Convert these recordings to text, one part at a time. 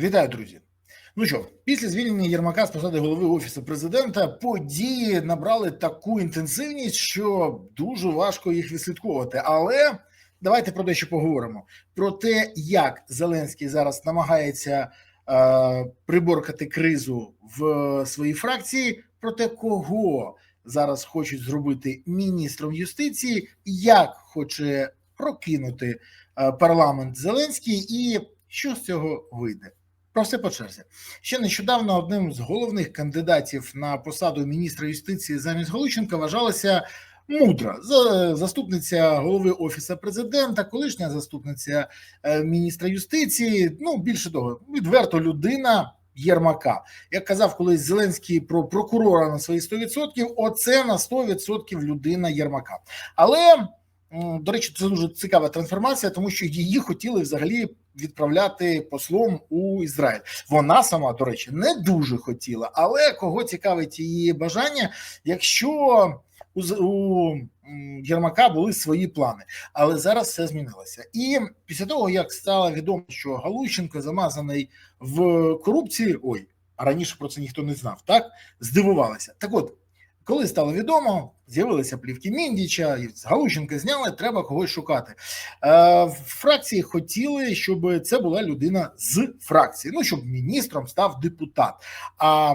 Вітаю, друзі. Ну що, після звільнення Єрмака з посади голови офісу президента події набрали таку інтенсивність, що дуже важко їх відслідковувати. Але давайте про дещо поговоримо: про те, як Зеленський зараз намагається е, приборкати кризу в своїй фракції, про те, кого зараз хочуть зробити міністром юстиції, як хоче прокинути е, парламент Зеленський, і що з цього вийде. Про все по черзі. Ще нещодавно одним з головних кандидатів на посаду міністра юстиції замість Галученка вважалася мудра за- заступниця голови офісу президента, колишня заступниця е, міністра юстиції. Ну більше того, відверто людина. Єрмака, як казав колись Зеленський про прокурора на свої 100%, оце на 100% людина Єрмака. Але до речі, це дуже цікава трансформація, тому що її хотіли взагалі відправляти послом у Ізраїль. Вона сама, до речі, не дуже хотіла. Але кого цікавить її бажання, якщо у, Єрмака були свої плани, але зараз все змінилося. І після того, як стало відомо, що Галущенко замазаний в корупції, ой, а раніше про це ніхто не знав, так здивувалися. Так от, коли стало відомо, з'явилися плівки Міндіча, і Галущенка зняли, треба когось шукати. Е, фракції хотіли, щоб це була людина з фракції. Ну щоб міністром став депутат. А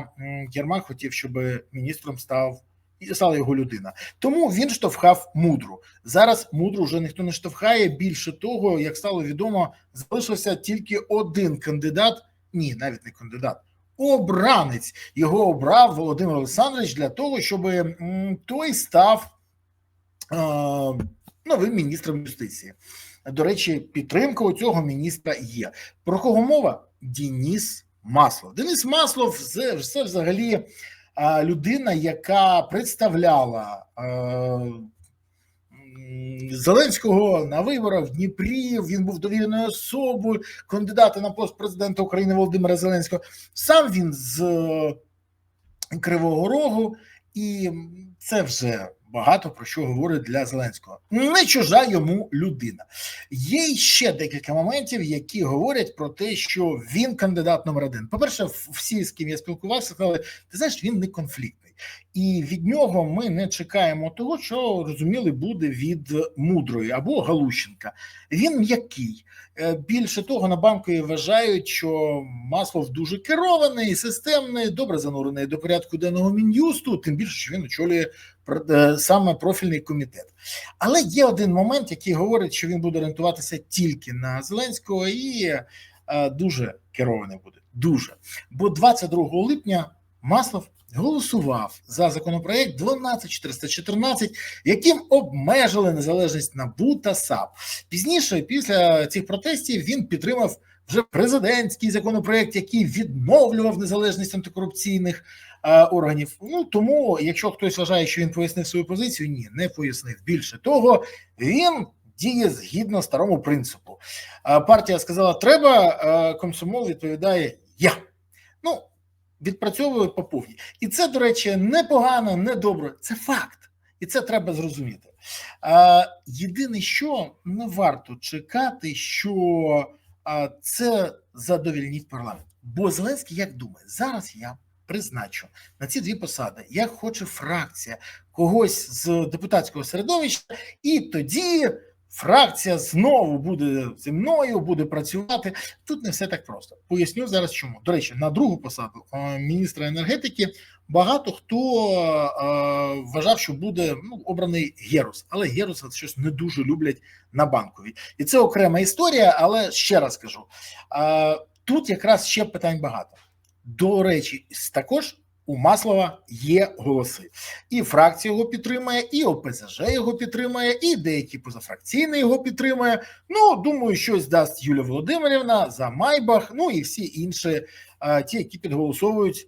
Єрмак хотів, щоб міністром став і стала його людина. Тому він штовхав мудру. Зараз мудру вже ніхто не штовхає. Більше того, як стало відомо, залишився тільки один кандидат. Ні, навіть не кандидат. Обранець його обрав Володимир Олександрович для того, щоб той став е, новим міністром юстиції. До речі, підтримка у цього міністра є. Про кого мова? Дініс Маслов. Денис Маслов це, це взагалі людина, яка представляла е, Зеленського на виборах в Дніпрі. Він був довіреною особою кандидата на пост президента України Володимира Зеленського. Сам він з е, Кривого Рогу, і це вже багато про що говорить для Зеленського. Не чужа йому людина. Є ще декілька моментів, які говорять про те, що він кандидат номер один. По-перше, всі, з ким я спілкувався, сказали, ти знаєш, він не конфліктний. І від нього ми не чекаємо того, що розуміли буде від мудрої або Галущенка. Він м'який. Е, Більше того, на банкові вважають, що Маслов дуже керований, системний, добре занурений до порядку денного мін'юсту, тим більше, що він очолює е, саме профільний комітет. Але є один момент, який говорить, що він буде орієнтуватися тільки на Зеленського, і е, дуже керований буде. Дуже. Бо 22 липня Маслов голосував за законопроект 12414, яким обмежили незалежність НАБУ та САП. Пізніше, після цих протестів, він підтримав вже президентський законопроект, який відновлював незалежність антикорупційних е, органів. Ну тому, якщо хтось вважає, що він пояснив свою позицію, ні, не пояснив. Більше того, він діє згідно старому принципу. Е, партія сказала, треба, е, комсомол відповідає я. Ну, відпрацьовує по повній. І це, до речі, не погано, не добре. Це факт. І це треба зрозуміти. Єдине, що не варто чекати, що це задовільнить парламент. Бо Зеленський як думає, зараз я призначу на ці дві посади, як хоче фракція когось з депутатського середовища, і тоді фракція знову буде зі мною, буде працювати. Тут не все так просто. Поясню зараз, чому. До речі, на другу посаду е, міністра енергетики багато хто е, вважав, що буде ну, обраний Герус, але Геруса щось не дуже люблять на банковій. І це окрема історія, але ще раз кажу: е, тут якраз ще питань багато. До речі, також у Маслова є голоси. І фракція його підтримує, і ОПЗЖ його підтримує, і деякі позафракційні його підтримує. Ну, думаю, щось дасть Юлія Володимирівна за Майбах, ну і всі інші, е, ті, які підголосовують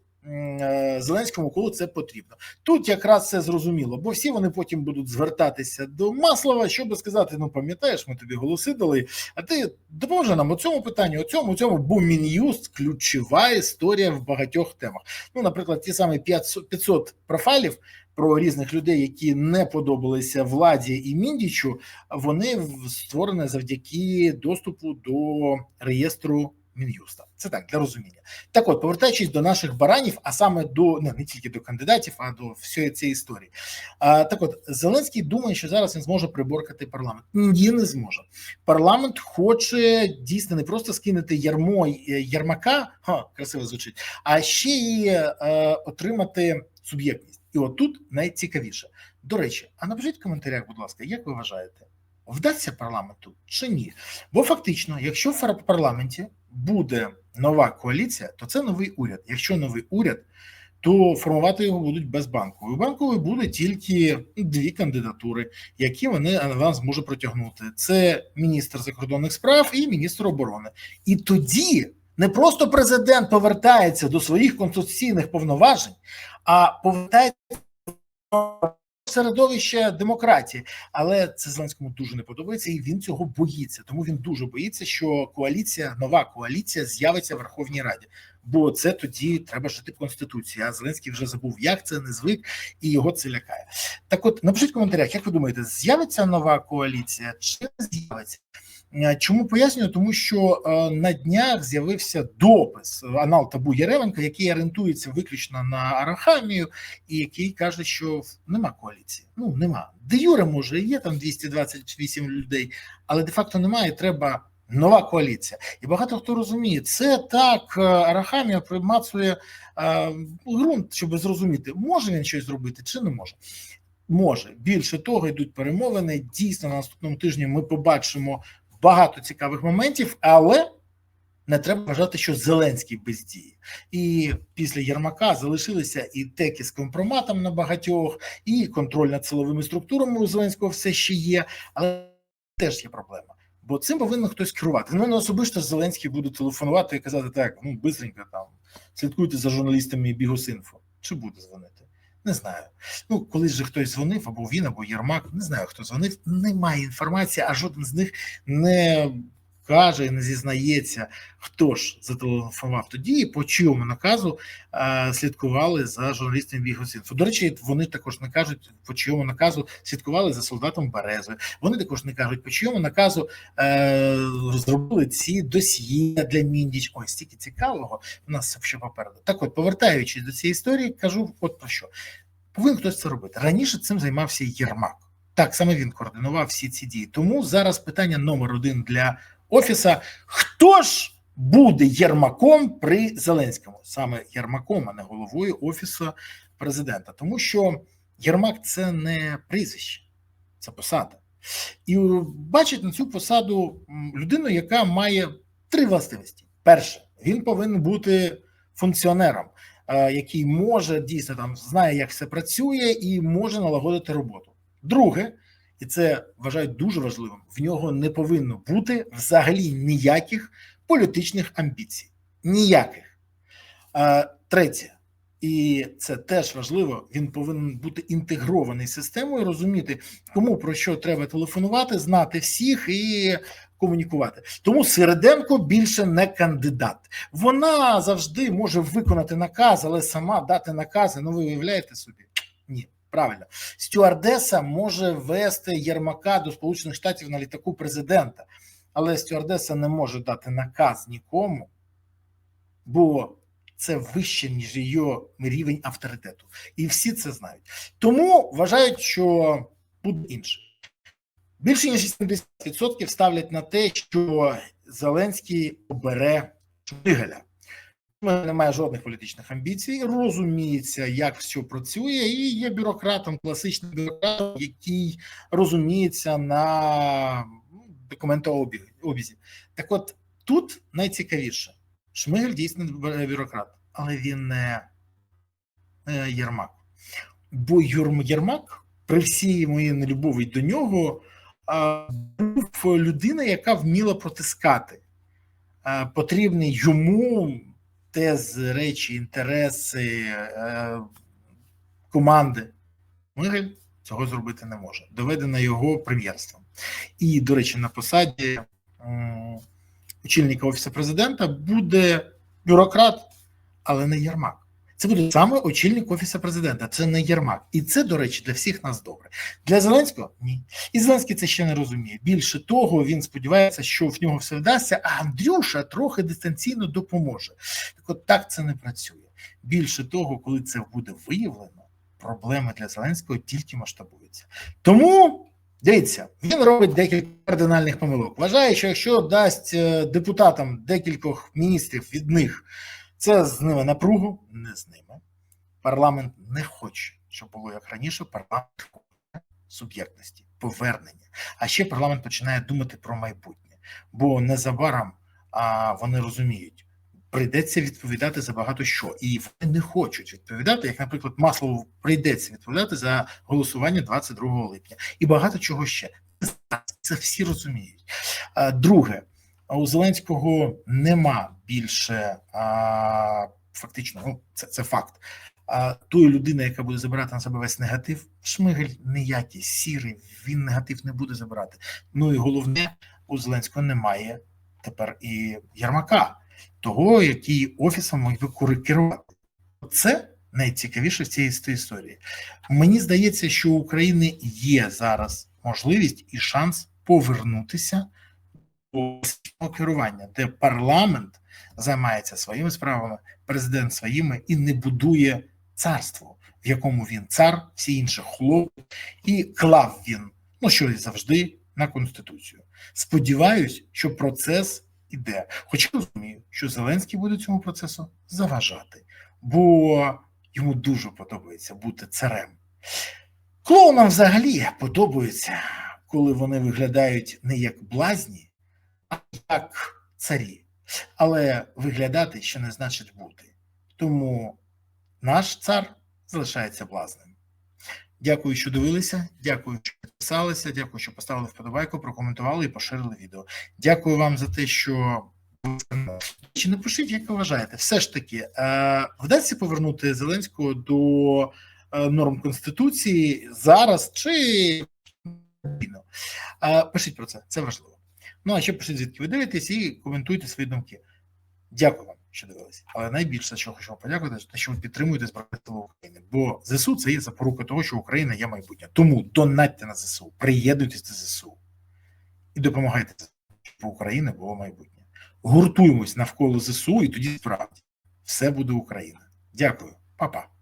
Зеленському, коли це потрібно. Тут якраз все зрозуміло, бо всі вони потім будуть звертатися до Маслова, щоб сказати: ну пам'ятаєш, ми тобі голоси дали, а ти допоможи нам у цьому питанні, у цьому, у цьому, бо Мін'юст ключова історія в багатьох темах. Ну, наприклад, ті самі 500, 500 профайлів. Про різних людей, які не подобалися владі і міндічу, вони створені завдяки доступу до реєстру Мін'юста. Це так для розуміння. Так, от, повертаючись до наших баранів, а саме до ну, не тільки до кандидатів, а до всієї цієї історії. А, так, от Зеленський думає, що зараз він зможе приборкати парламент. Ні, не зможе. Парламент хоче дійсно не просто скинути ярмо ярмака, ха, красиво звучить, а ще й е, отримати суб'єктність. І от тут найцікавіше. До речі, а напишіть в коментарях, будь ласка, як ви вважаєте, вдасться парламенту чи ні? Бо фактично, якщо в парламенті буде нова коаліція, то це новий уряд. Якщо новий уряд, то формувати його будуть без банку. І банкової буде тільки дві кандидатури, які вони вам зможуть протягнути. Це міністр закордонних справ і міністр оборони. І тоді не просто президент повертається до своїх конституційних повноважень, а повертається середовище демократії, але це Зеленському дуже не подобається, і він цього боїться. Тому він дуже боїться, що коаліція, нова коаліція, з'явиться в Верховній Раді. Бо це тоді треба жити в конституції. А Зеленський вже забув, як це не звик, і його це лякає. Так, от напишіть в коментарях, як ви думаєте, з'явиться нова коаліція чи не з'явиться? Чому пояснюю? Тому що на днях з'явився допис Анал Табу Єревенка, який орієнтується виключно на Арахамію, і який каже, що нема коаліції. Ну нема. Де Юре може є там 228 людей, але де факто немає. Треба нова коаліція. І багато хто розуміє, це так Арахамія примацує ґрунт, щоб зрозуміти, може він щось зробити чи не може. Може більше того, йдуть перемовини. Дійсно, на наступному тижні ми побачимо багато цікавих моментів, але не треба вважати, що Зеленський бездіє. І після Єрмака залишилися і теки з компроматом на багатьох, і контроль над силовими структурами у Зеленського все ще є, але теж є проблема. Бо цим повинен хтось керувати. Ну, не особисто Зеленський буде телефонувати і казати, так, ну, бистренько там, слідкуйте за журналістами Бігусінфо. Чи буде дзвонити? Не знаю. Ну, колись же хтось дзвонив, або він, або Єрмак, не знаю, хто дзвонив. Немає інформації, а жоден з них не каже і не зізнається, хто ж зателефонував тоді, і по чому наказу е, слідкували за журналістом Бігосінфо. До речі, вони також не кажуть, по чому наказу слідкували за солдатом Березою. Вони також не кажуть, по чому наказу е, зробили ці досьє для Міндіч. Ой, стільки цікавого у нас ще попереду. Так, от, повертаючись до цієї історії, кажу, от про що повинен хтось це робити раніше. Цим займався Єрмак. Так саме він координував всі ці дії. Тому зараз питання номер один для офіса: хто ж буде Єрмаком при Зеленському? Саме Єрмаком, а не головою офісу президента, тому що Єрмак це не прізвище, це посада. І бачить на цю посаду людину, яка має три властивості: перше, він повинен бути функціонером. Який може дійсно там знає, як все працює, і може налагодити роботу. Друге, і це вважають дуже важливим. В нього не повинно бути взагалі ніяких політичних амбіцій. Ніяких. Третє, і це теж важливо. Він повинен бути інтегрований системою, розуміти, кому про що треба телефонувати, знати всіх і комунікувати. Тому Середенко більше не кандидат. Вона завжди може виконати наказ, але сама дати накази. Ну ви уявляєте собі? Правильно, стюардеса може вести Єрмака до Сполучених Штатів на літаку президента, але стюардеса не може дати наказ нікому, бо це вище, ніж її рівень авторитету. І всі це знають. Тому вважають, що буде інше. Більше ніж 70% ставлять на те, що Зеленський обере Шмигаля немає жодних політичних амбіцій, розуміється, як все працює, і є бюрократом, класичним бюрократом, який розуміється на документообізі. Так, от тут найцікавіше, Шмигель дійсно бюрократ, але він не Єрмак. Бо Юрм Єрмак, при всій моїй нелюбові до нього, був людина, яка вміла протискати. Потрібний йому тези, речі, інтереси е, команди. Мигель цього зробити не може. Доведено його прем'єрством. І, до речі, на посаді е, очільника офісу президента буде бюрократ, але не Єрмак. Це буде саме очільник офісу президента. Це не Єрмак, і це, до речі, для всіх нас добре. Для Зеленського ні. І Зеленський це ще не розуміє. Більше того, він сподівається, що в нього все вдасться, а Андрюша трохи дистанційно допоможе. Так от так це не працює. Більше того, коли це буде виявлено, проблеми для Зеленського тільки масштабуються. Тому. Дивіться, він робить декілька кардинальних помилок. Вважає, що якщо дасть е, депутатам декількох міністрів від них, це з ними напругу, не з ними. Парламент не хоче, щоб було як раніше. Парламент суб'єктності, повернення. А ще парламент починає думати про майбутнє, бо незабаром а, вони розуміють. Прийдеться відповідати за багато що, і вони не хочуть відповідати. Як, наприклад, Маслову прийдеться відповідати за голосування 22 липня, і багато чого ще це всі розуміють. Друге, у Зеленського нема більше а, фактично, ну це, це факт. А тої людини, яка буде забирати на себе весь негатив, Шмигель ніякий, сірий, він негатив не буде забирати. Ну і головне, у Зеленського немає тепер і Єрмака, того, який офісом би керувати. Це найцікавіше в цій історії. Мені здається, що у України є зараз можливість і шанс повернутися керування, де парламент займається своїми справами, президент своїми і не будує царство, в якому він цар, всі інші хлопці, і клав він, ну що і завжди, на конституцію. Сподіваюсь, що процес іде. Хоча розумію, що Зеленський буде цьому процесу заважати, бо йому дуже подобається бути царем. Клоунам взагалі подобається, коли вони виглядають не як блазні, як царі. Але виглядати ще не значить бути. Тому наш цар залишається блазним. Дякую, що дивилися. Дякую, що підписалися. Дякую, що поставили вподобайку, прокоментували і поширили відео. Дякую вам за те, що чи напишіть, як ви вважаєте, все ж таки е, вдасться повернути Зеленського до е, норм конституції зараз чи е, пишіть про це, це важливо. Ну а ще пишіть, звідки ви дивитесь, і коментуйте свої думки. Дякую вам, що дивилися. Але найбільше, що хочу вам подякувати, те, що ви підтримуєте Збройні Сили України. Бо ЗСУ це є запорука того, що Україна є майбутнє. Тому донатьте на ЗСУ, приєднуйтесь до ЗСУ і допомагайте, щоб у України було майбутнє. Гуртуємось навколо ЗСУ, і тоді справді все буде Україна. Дякую, Па-па.